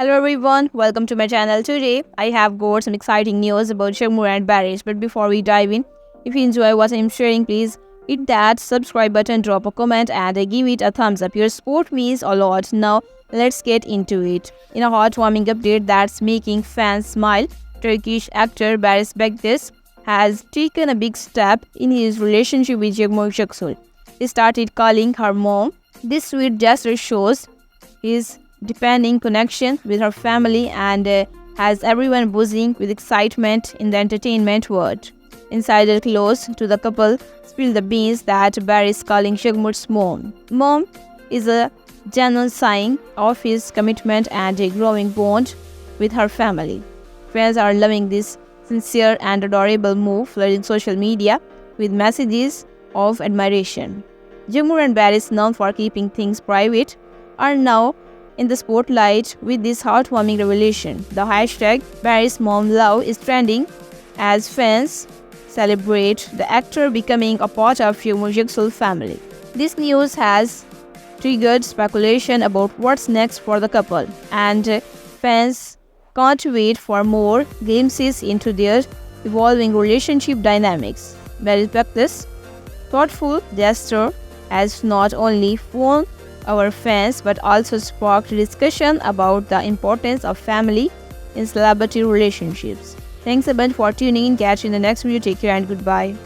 Hello everyone, welcome to my channel. Today I have got some exciting news about Shagmur and Barish. But before we dive in, if you enjoy what I'm sharing, please hit that subscribe button, drop a comment, and give it a thumbs up. Your support means a lot. Now let's get into it. In a heartwarming update that's making fans smile, Turkish actor Baris Bektis has taken a big step in his relationship with Yagmur Shaksul. He started calling her mom. This sweet gesture shows his depending connection with her family and uh, has everyone buzzing with excitement in the entertainment world. Insider close to the couple spill the beans that Barry is calling Shagmur's mom. Mom is a genuine sign of his commitment and a growing bond with her family. Fans are loving this sincere and adorable move, flooding social media with messages of admiration. Jungmoor and Barry, known for keeping things private, are now in the spotlight with this heartwarming revelation. The hashtag Paris Mom Love is trending as fans celebrate the actor becoming a part of Yagmur Shaksul family. This news has triggered speculation about what's next for the couple, and uh, fans can't wait for more glimpses into their evolving relationship dynamics. Very practice thoughtful gesture has not only won our fans but also sparked discussion about the importance of family in celebrity relationships. Thanks a bunch for tuning in. Catch you in the next video. Take care and goodbye.